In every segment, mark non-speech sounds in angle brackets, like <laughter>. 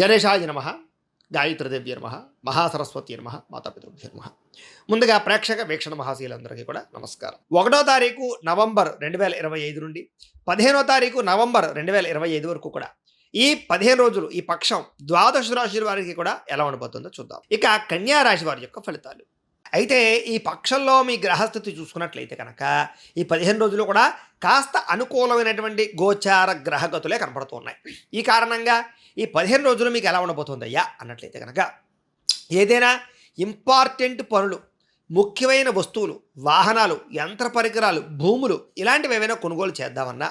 గణేశాయ నమ గాయత్రదేవ్య నమ మహాసరస్వతి నమ మాతాపితృభ్య నమ. ముందుగా ప్రేక్షక వీక్షణ మహాశీలందరికీ కూడా నమస్కారం. ఒకటో తారీఖు నవంబర్ రెండు వేల ఇరవై ఐదు నుండి పదిహేనో తారీఖు నవంబర్ రెండు వేల ఇరవై ఐదు వరకు కూడా ఈ పదిహేను రోజులు ఈ పక్షం ద్వాదశ రాశి వారికి కూడా ఎలా ఉండబోతుందో చూద్దాం. ఇక కన్యా రాశి వారి యొక్క ఫలితాలు. అయితే ఈ పక్షంలో మీ గ్రహస్థితి చూసుకున్నట్లయితే కనుక ఈ పదిహేను రోజులు కూడా కాస్త అనుకూలమైనటువంటి గోచార గ్రహగతులే కనపడుతున్నాయి. ఈ కారణంగా ఈ పదిహేను రోజులు మీకు ఎలా ఉండబోతుందయ్యా? అన్నట్లయితే కనుక ఏదైనా ఇంపార్టెంట్ పనులు ముఖ్యమైన వస్తువులు వాహనాలు యంత్ర పరికరాలు భూములు ఇలాంటివి ఏవైనా కొనుగోలు చేద్దామన్నా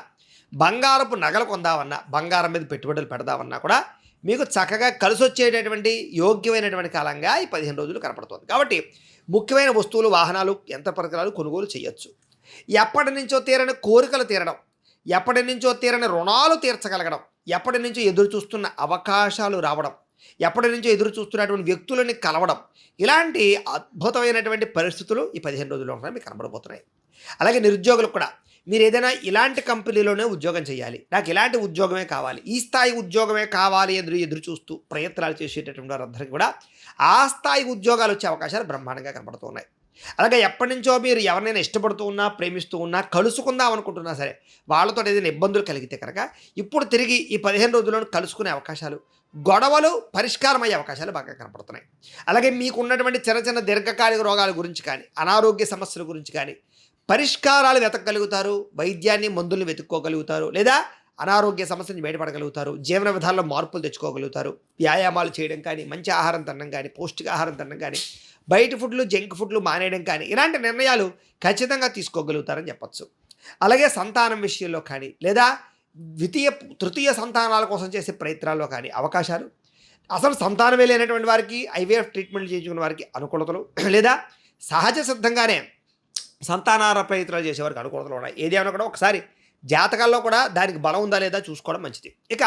బంగారపు నగలు కొందామన్నా బంగారం మీద పెట్టుబడులు పెడదామన్నా కూడా మీకు చక్కగా కలిసి వచ్చేటటువంటి యోగ్యమైనటువంటి కాలంగా ఈ పదిహేను రోజులు కనపడుతుంది. కాబట్టి ముఖ్యమైన వస్తువులు వాహనాలు యంత్ర పరికరాలు కొనుగోలు చేయొచ్చు. ఎప్పటి నుంచో తీరని కోరికలు తీరడం ఎప్పటి నుంచో తీరని రుణాలు తీర్చగలగడం ఎప్పటి నుంచో ఎదురు చూస్తున్న అవకాశాలు రావడం ఎప్పటి నుంచో ఎదురు చూస్తున్నటువంటి వ్యక్తులని కలవడం ఇలాంటి అద్భుతమైనటువంటి పరిస్థితులు ఈ పదిహేను రోజుల్లో మీకు కనబడబోతున్నాయి. అలాగే నిరుద్యోగులకు కూడా మీరు ఏదైనా ఇలాంటి కంపెనీలోనే ఉద్యోగం చేయాలి. నాకు ఇలాంటి ఉద్యోగమే కావాలి. ఈ స్థాయి ఉద్యోగమే కావాలి ఎదురు ఎదురు చూస్తూ ప్రయత్నాలు చేసేటటువంటి వారందరికీ కూడా ఆ స్థాయి ఉద్యోగాలు వచ్చే అవకాశాలు బ్రహ్మాండంగా కనబడుతున్నాయి. అలాగే ఎప్పటి నుంచో మీరు ఎవరినైనా ఇష్టపడుతూ ఉన్నా ప్రేమిస్తూ ఉన్నా కలుసుకుందాం అనుకుంటున్నా సరే వాళ్ళతో ఏదైనా ఇబ్బందులు కలిగితే కనుక ఇప్పుడు తిరిగి ఈ పదిహేను రోజుల్లో కలుసుకునే అవకాశాలు గొడవలు పరిష్కారం అయ్యే అవకాశాలు బాగా కనపడుతున్నాయి. అలాగే మీకు ఉన్నటువంటి చిన్న చిన్న దీర్ఘకాలిక రోగాల గురించి కానీ అనారోగ్య సమస్యల గురించి కానీ పరిష్కారాలు వెతకగలుగుతారు వైద్యాన్ని మందుల్ని వెతుక్కోగలుగుతారు లేదా అనారోగ్య సమస్యని బయటపడగలుగుతారు జీవన విధానంలో మార్పులు తెచ్చుకోగలుగుతారు వ్యాయామాలు చేయడం కానీ మంచి ఆహారం తినడం కానీ పౌష్టికాహారం తినడం కానీ బయట ఫుడ్లు జంక్ ఫుడ్లు మానేయడం కానీ ఇలాంటి నిర్ణయాలు ఖచ్చితంగా తీసుకోగలుగుతారని చెప్పచ్చు. అలాగే సంతానం విషయంలో కానీ లేదా ద్వితీయ తృతీయ సంతానాల కోసం చేసే ప్రయత్నాల్లో కానీ అవకాశాలు. అసలు సంతానమే లేనటువంటి వారికి ఐవీఎఫ్ ట్రీట్మెంట్ చేయించుకున్న వారికి అనుకూలతలు <clears throat> లేదా సహజ సిద్ధంగానే సంతానార ప్రయత్నాలు చేసేవారికి అనుకూలతలు ఉన్నాయి. ఏదేమైనా కూడా ఒకసారి జాతకాల్లో కూడా దానికి బలం ఉందా లేదా చూసుకోవడం మంచిది. ఇక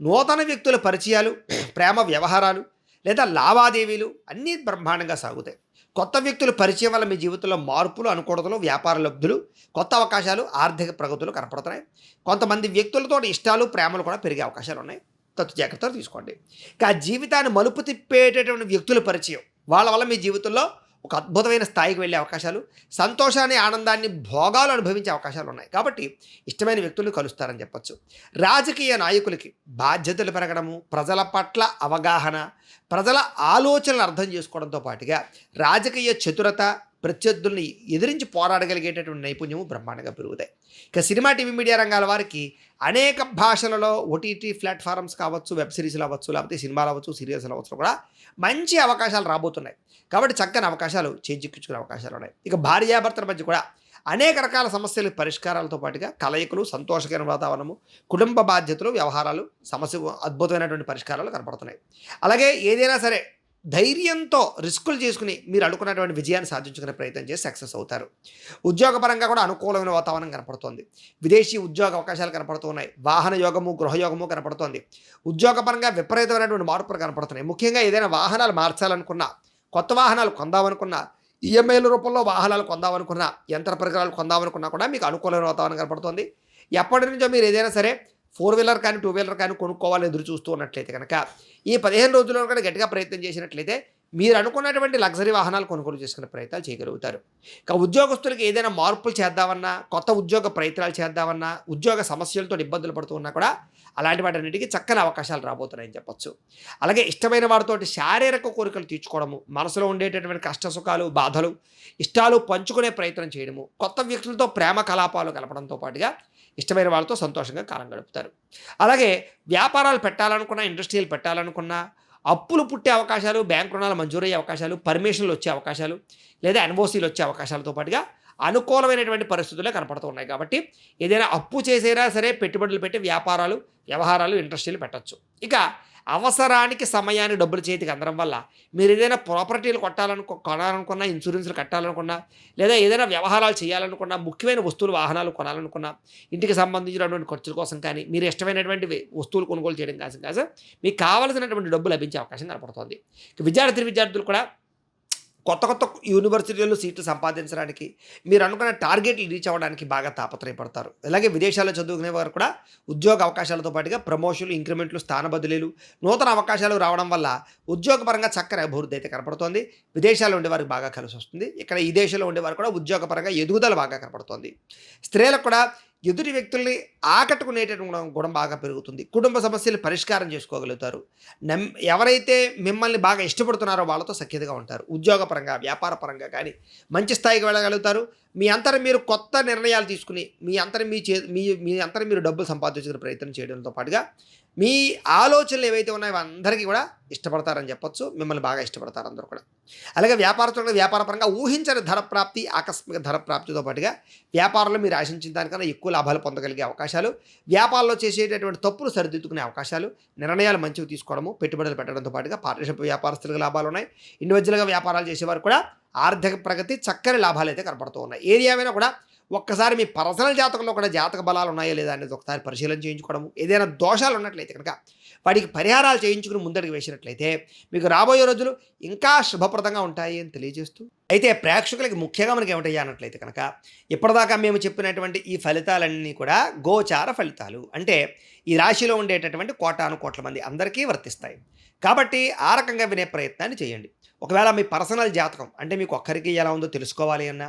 నూతన వ్యక్తుల పరిచయాలు <clears throat> ప్రేమ వ్యవహారాలు లేదా లావాదేవీలు అన్నీ బ్రహ్మాండంగా సాగుతాయి. కొత్త వ్యక్తుల పరిచయం వల్ల మీ జీవితంలో మార్పులు అనుకూలతలు వ్యాపార లబ్ధులు కొత్త అవకాశాలు ఆర్థిక ప్రగతులు కనపడుతున్నాయి. కొంతమంది వ్యక్తులతో ఇష్టాలు ప్రేమలు కూడా పెరిగే అవకాశాలు ఉన్నాయి. తత్తు జాగ్రత్తలు తీసుకోండి. ఇక జీవితాన్ని మలుపు తిప్పేటటువంటి వ్యక్తుల పరిచయం వాళ్ళ వల్ల మీ జీవితంలో ఒక అద్భుతమైన స్థాయికి వెళ్ళే అవకాశాలు సంతోషాన్ని ఆనందాన్ని భోగాలు అనుభవించే అవకాశాలు ఉన్నాయి. కాబట్టి ఇష్టమైన వ్యక్తులను కలుస్తారని చెప్పొచ్చు. రాజకీయ నాయకులకి బాధ్యతలు పెరగడము ప్రజల పట్ల అవగాహన ప్రజల ఆలోచనలు అర్థం చేసుకోవడంతో పాటుగా రాజకీయ చతురత ప్రత్యర్థుల్ని ఎదిరించి పోరాడగలిగేటటువంటి నైపుణ్యము బ్రహ్మాండంగా పెరుగుతాయి. ఇక సినిమా టీవీ మీడియా రంగాల వారికి అనేక భాషలలో ఓటీటీ ప్లాట్ఫారమ్స్ కావచ్చు వెబ్ సిరీస్లు అవ్వచ్చు లేకపోతే సినిమాలు అవ్వచ్చు సీరియల్స్లు అవ్వచ్చు కూడా మంచి అవకాశాలు రాబోతున్నాయి. కాబట్టి చక్కని అవకాశాలు చేజిక్కించుకునే అవకాశాలు ఉన్నాయి. ఇక భార్యాభర్తల మధ్య కూడా అనేక రకాల సమస్యల పరిష్కారాలతో పాటుగా కలయికలు సంతోషకరమైన వాతావరణము కుటుంబ బాధ్యతలు వ్యవహారాలు సమస్య అద్భుతమైనటువంటి పరిష్కారాలు కనపడుతున్నాయి. అలాగే ఏదైనా సరే ధైర్యంతో రిస్కులు చేసుకుని మీరు అనుకున్నటువంటి విజయాన్ని సాధించుకునే ప్రయత్నం చేసి సక్సెస్ అవుతారు. ఉద్యోగపరంగా కూడా అనుకూలమైన వాతావరణం కనపడుతోంది. విదేశీ ఉద్యోగ అవకాశాలు కనపడుతున్నాయి. వాహన యోగము గృహయోగము కనపడుతోంది. ఉద్యోగపరంగా విపరీతమైనటువంటి మార్పులు కనపడుతున్నాయి. ముఖ్యంగా ఏదైనా వాహనాలు మార్చాలనుకున్నా కొత్త వాహనాలు కొందామనుకున్నా ఈఎంఐల రూపంలో వాహనాలు కొందామనుకున్నా యంత్ర పరికరాలు కొందామనుకున్నా కూడా మీకు అనుకూలమైన వాతావరణం కనపడుతుంది. ఎప్పటి నుంచో మీరు ఏదైనా సరే ఫోర్ వీలర్ కానీ టూ వీలర్ కానీ కొనుక్కోవాలని ఎదురు చూస్తూ ఉన్నట్లయితే కనుక ఈ పదిహేను రోజుల్లో కూడా గట్టిగా ప్రయత్నం చేసినట్లయితే మీరు అనుకున్నటువంటి లగ్జరీ వాహనాలు కొనుగోలు చేసుకునే ప్రయత్నాలు చేయగలుగుతారు. ఇక ఉద్యోగస్తులకు ఏదైనా మార్పులు చేద్దామన్నా కొత్త ఉద్యోగ ప్రయత్నాలు చేద్దామన్నా ఉద్యోగ సమస్యలతో ఇబ్బందులు పడుతూ ఉన్నా కూడా అలాంటి వాటన్నిటికీ చక్కని అవకాశాలు రాబోతున్నాయని చెప్పొచ్చు. అలాగే ఇష్టమైన వారితోటి శారీరక కోరికలు తీర్చుకోవడము మనసులో ఉండేటటువంటి కష్ట సుఖాలు బాధలు ఇష్టాలు పంచుకునే ప్రయత్నం చేయడము కొత్త వ్యక్తులతో ప్రేమ కలాపాలు కలపడంతో పాటుగా ఇష్టమైన వాళ్ళతో సంతోషంగా కాలం గడుపుతారు. అలాగే వ్యాపారాలు పెట్టాలనుకున్నా ఇండస్ట్రీలు పెట్టాలనుకున్నా అప్పులు పుట్టే అవకాశాలు బ్యాంక్ రుణాలు మంజూరయ్యే అవకాశాలు పర్మిషన్లు వచ్చే అవకాశాలు లేదా ఎన్ఓసీలు వచ్చే అవకాశాలతో పాటుగా అనుకూలమైనటువంటి పరిస్థితులే కనపడుతూ ఉన్నాయి. కాబట్టి ఏదైనా అప్పు చేసేనా సరే పెట్టుబడులు పెట్టి వ్యాపారాలు వ్యవహారాలు ఇండస్ట్రీలు పెట్టచ్చు. ఇక అవసరానికి సమయానికి డబ్బులు చేతికి అందడం వల్ల మీరు ఏదైనా ప్రాపర్టీలు కొట్టాలనుకో కొనాలనుకున్నా ఇన్సూరెన్స్లు కట్టాలనుకున్నా లేదా ఏదైనా వ్యవహారాలు చేయాలనుకున్నా ముఖ్యమైన వస్తువులు వాహనాలు కొనాలనుకున్నా ఇంటికి సంబంధించినటువంటి ఖర్చుల కోసం కానీ మీరు ఇష్టమైనటువంటి వస్తువులు కొనుగోలు చేయడం కోసం కాదు మీకు కావాల్సినటువంటి డబ్బు లభించే అవకాశం కనపడుతుంది. విద్యార్థి విద్యార్థులు కూడా కొత్త కొత్త యూనివర్సిటీల్లో సీట్లు సంపాదించడానికి మీరు అనుకున్న టార్గెట్లు రీచ్ అవ్వడానికి బాగా తాపత్రయపడతారు. అలాగే విదేశాల్లో చదువుకునే వారు కూడా ఉద్యోగ అవకాశాలతో పాటుగా ప్రమోషన్లు ఇంక్రిమెంట్లు స్థాన బదిలీలు నూతన అవకాశాలు రావడం వల్ల ఉద్యోగపరంగా చక్కని అభివృద్ధి అయితే కనపడుతోంది. విదేశాల్లో ఉండేవారికి బాగా కలిసి వస్తుంది ఇక్కడ ఈ దేశంలో ఉండేవారు కూడా ఉద్యోగపరంగా ఎదుగుదల బాగా కనపడుతోంది. స్త్రీలకు కూడా ఎదుటి వ్యక్తుల్ని ఆకట్టుకునేటటువంటి గుణం బాగా పెరుగుతుంది. కుటుంబ సమస్యలు పరిష్కారం చేసుకోగలుగుతారు. నమ్ ఎవరైతే మిమ్మల్ని బాగా ఇష్టపడుతున్నారో వాళ్ళతో సఖ్యతగా ఉంటారు. ఉద్యోగపరంగా వ్యాపార పరంగా కానీ మంచి స్థాయికి వెళ్ళగలుగుతారు. మీ అంతరం మీరు కొత్త నిర్ణయాలు తీసుకుని మీ అంతరం మీ చే మీ మీ అంతరం మీరు డబ్బులు సంపాదించిన ప్రయత్నం చేయడంతో పాటుగా మీ ఆలోచనలు ఏవైతే ఉన్నాయో అందరికీ కూడా ఇష్టపడతారని చెప్పొచ్చు. మిమ్మల్ని బాగా ఇష్టపడతారు అందరూ కూడా. అలాగే వ్యాపారస్తులు వ్యాపారపరంగా ఊహించని ధర ప్రాప్తి ఆకస్మిక ధర ప్రాప్తితో పాటుగా వ్యాపారంలో మీరు ఆశించిన దానికన్నా ఎక్కువ లాభాలు పొందగలిగే అవకాశాలు వ్యాపారంలో చేసేటటువంటి తప్పులు సరిదిద్దుకునే అవకాశాలు నిర్ణయాలు మంచివి తీసుకోవడము పెట్టుబడులు పెట్టడంతో పాటుగా పార్ట్నర్షిప్ వ్యాపారస్తులకు లాభాలు ఉన్నాయి. ఇండివిజువల్గా వ్యాపారాలు చేసేవారు కూడా ఆర్థిక ప్రగతి చక్కని లాభాలు అయితే కనపడుతూ ఉన్నాయి. ఏరియామైనా కూడా ఒక్కసారి మీ పర్సనల్ జాతకంలో కూడా జాతక బలాలు ఉన్నాయో లేదా అనేది ఒకసారి పరిశీలన చేయించుకోవడము. ఏదైనా దోషాలు ఉన్నట్లయితే కనుక వాటికి పరిహారాలు చేయించుకుని ముందడికి వేసినట్లయితే మీకు రాబోయే రోజులు ఇంకా శుభప్రదంగా ఉంటాయి అని తెలియజేస్తూ అయితే ప్రేక్షకులకి ముఖ్యంగా మనకి ఏమిటయ్యా అన్నట్లయితే కనుక ఇప్పటిదాకా మేము చెప్పినటువంటి ఈ ఫలితాలన్నీ కూడా గోచార ఫలితాలు. అంటే ఈ రాశిలో ఉండేటటువంటి కోటాను కోట్ల మంది అందరికీ వర్తిస్తాయి. కాబట్టి ఆ రకంగా వినే ప్రయత్నాన్ని చేయండి. ఒకవేళ మీ పర్సనల్ జాతకం అంటే మీకు ఒక్కరికి ఎలా ఉందో తెలుసుకోవాలి అన్నా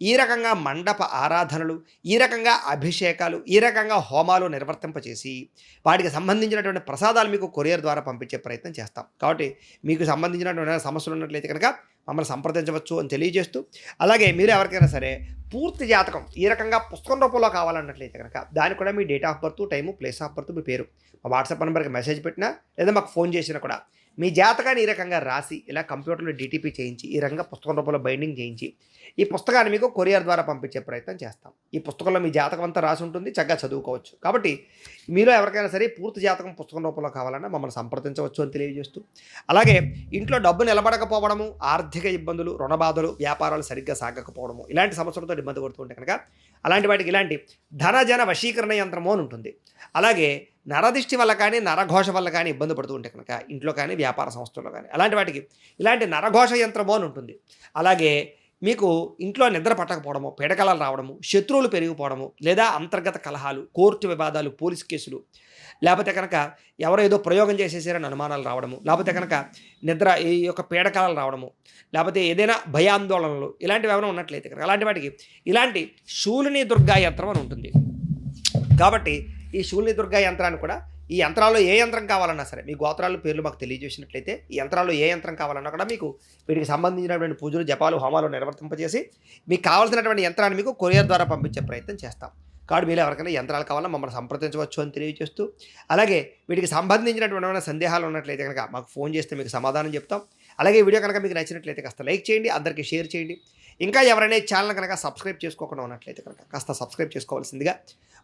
ఈ రకంగా మండప ఆరాధనలు ఈ రకంగా అభిషేకాలు ఈ రకంగా హోమాలు నిర్వర్తింపచేసి వాటికి సంబంధించినటువంటి ప్రసాదాలు మీకు కొరియర్ ద్వారా పంపించే ప్రయత్నం చేస్తాం. కాబట్టి మీకు సంబంధించినటువంటి సమస్యలు ఉన్నట్లయితే కనుక మమ్మల్ని సంప్రదించవచ్చు అని తెలియజేస్తూ అలాగే మీరు ఎవరికైనా సరే పూర్తి జాతకం ఈ రకంగా పుస్తకం రూపంలో కావాలన్నట్లయితే కనుక దానికి కూడా మీ date of birth time place of birth మీ పేరు. మా వాట్సాప్ నెంబర్కి మెసేజ్ పెట్టినా లేదా మాకు ఫోన్ చేసినా కూడా మీ జాతకాన్ని ఈ రకంగా రాసి ఇలా కంప్యూటర్లో డిటిపి చేయించి ఈ రకంగా పుస్తకం రూపంలో బైండింగ్ చేయించి ఈ పుస్తకాన్ని మీకు కొరియర్ ద్వారా పంపించే ప్రయత్నం చేస్తాం. ఈ పుస్తకంలో మీ జాతకం అంతా రాసి ఉంటుంది చక్కగా చదువుకోవచ్చు. కాబట్టి మీలో ఎవరికైనా సరే పూర్తి జాతకం పుస్తకం రూపంలో కావాలన్నా మమ్మల్ని సంప్రదించవచ్చు అని తెలియజేస్తూ అలాగే ఇంట్లో డబ్బు నిలబడకపోవడము ఆర్థిక ఇబ్బందులు రుణబాధలు వ్యాపారాలు సరిగ్గా సాగకపోవడము ఇలాంటి సమస్యలతో ఇబ్బంది పడుతుంటే కనుక అలాంటి వాటికి ఇలాంటి ధనజన వశీకరణ యంత్రము అని ఉంటుంది. అలాగే నరదిష్టి వల్ల కానీ నరఘోష వల్ల కానీ ఇబ్బంది పడుతూ ఉంటే కనుక ఇంట్లో కానీ వ్యాపార సంస్థల్లో కానీ అలాంటి వాటికి ఇలాంటి నరఘోష యంత్రము అని ఉంటుంది. అలాగే మీకు ఇంట్లో నిద్ర పట్టకపోవడము పీడకలాలు రావడము శత్రువులు పెరిగిపోవడము లేదా అంతర్గత కలహాలు కోర్టు వివాదాలు పోలీస్ కేసులు లేకపోతే కనుక ఎవరో ఏదో ప్రయోగం చేసేసారని అనుమానాలు రావడము లేకపోతే కనుక నిద్ర ఈ యొక్క పీడకలాలు రావడము లేకపోతే ఏదైనా భయాందోళనలు ఇలాంటివి ఏమైనా ఉన్నట్లయితే కనుక అలాంటి వాటికి ఇలాంటి శూలిని దుర్గా యంత్రం అని ఉంటుంది. కాబట్టి ఈ శూలిని దుర్గా యంత్రాన్ని కూడా ఈ యంత్రాల్లో ఏ యంత్రం కావాలన్నా సరే మీ గోత్రాల పేర్లు మాకు తెలియజేసినట్లయితే ఈ యంత్రాల్లో ఏ యంత్రం కావాలన్నా కూడా మీకు వీటికి సంబంధించినటువంటి పూజలు జపాలు హోమాలు నిర్వర్తింపజేసి మీకు కావాల్సినటువంటి యంత్రాన్ని మీకు కొరియర్ ద్వారా పంపించే ప్రయత్నం చేస్తాం. కాబట్టి మీరు ఎవరికైనా యంత్రాలు కావాలన్నా మమ్మల్ని సంప్రదించవచ్చు అని తెలియజేస్తూ అలాగే వీటికి సంబంధించినటువంటి ఏమైనా సందేహాలు ఉన్నట్లయితే కనుక మాకు ఫోన్ చేస్తే మీకు సమాధానం చెప్తాం. అలాగే వీడియో కనుక మీకు నచ్చినట్లయితే కాస్త లైక్ చేయండి అందరికీ షేర్ చేయండి. ఇంకా ఎవరైనా ఛానల్ కనుక సబ్స్క్రైబ్ చేసుకోకుండా ఉన్నట్లయితే కనుక కాస్త సబ్స్క్రైబ్ చేసుకోవాల్సిందిగా